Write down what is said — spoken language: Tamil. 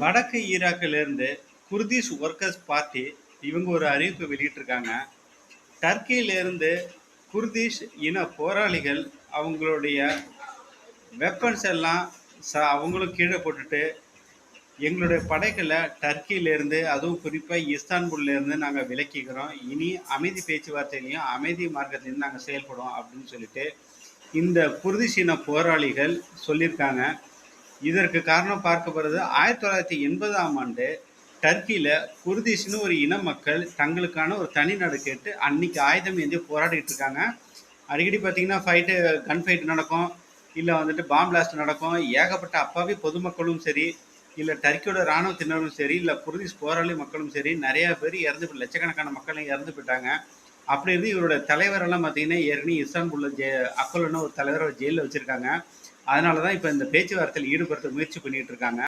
வடக்கு ஈராக்கிலிருந்து குர்திஷ் ஒர்க்கர்ஸ் பார்ட்டி இவங்க ஒரு அறிவிப்பு வெளியிட்டிருக்காங்க. டர்க்கியிலிருந்து குர்திஷ் இன போராளிகள் அவங்களுடைய வெப்பன்ஸ் எல்லாம் ச அவங்களும் கீழே போட்டுட்டு எங்களுடைய படைகளை டர்க்கியிலேருந்து அதுவும் குறிப்பாக இஸ்தான்புல்லேருந்து நாங்கள் விலக்கிக்கிறோம். இனி அமைதி பேச்சுவார்த்தையிலையும் அமைதி மார்க்கத்திலையும் நாங்கள் செயல்படுவோம் அப்படின்னு சொல்லிட்டு இந்த குர்திஷின போராளிகள் சொல்லியிருக்காங்க. இதற்கு காரணம் பார்க்கப்படுறது ஆயிரத்தி தொள்ளாயிரத்தி எண்பதாம் ஆண்டு டர்க்கியில் குர்திஷ்னு ஒரு இன மக்கள் தங்களுக்கான ஒரு தனி நாடு கேட்டு அன்னைக்கு ஆயுதம் ஏந்தி போராடிட்டு இருக்காங்க. அடிக்கடி பார்த்தீங்கன்னா ஃபைட்டு கன் ஃபைட் நடக்கும். இல்லை வந்துட்டு பாம் பிளாஸ்ட் நடக்கும். ஏகப்பட்ட அப்பாவி பொதுமக்களும் சரி இல்லை டர்க்கியோட இராணுவத்தினரும் சரி இல்லை குர்திஷ் போராளி மக்களும் சரி நிறையா பேர் இறந்து லட்சக்கணக்கான மக்களும் இறந்து போயிட்டாங்க. அப்படி இருந்து இவரோட தலைவரெல்லாம் பார்த்தீங்கன்னா ஏற்கனவே இஸ்தான்புல்ல ஜெ அக்கோலன்னு ஒரு தலைவரை ஜெயிலில் வச்சுருக்காங்க. அதனால தான் இப்போ இந்த பேச்சுவார்த்தையில் ஈடுபடுத்த முயற்சி பண்ணிகிட்டு இருக்காங்க.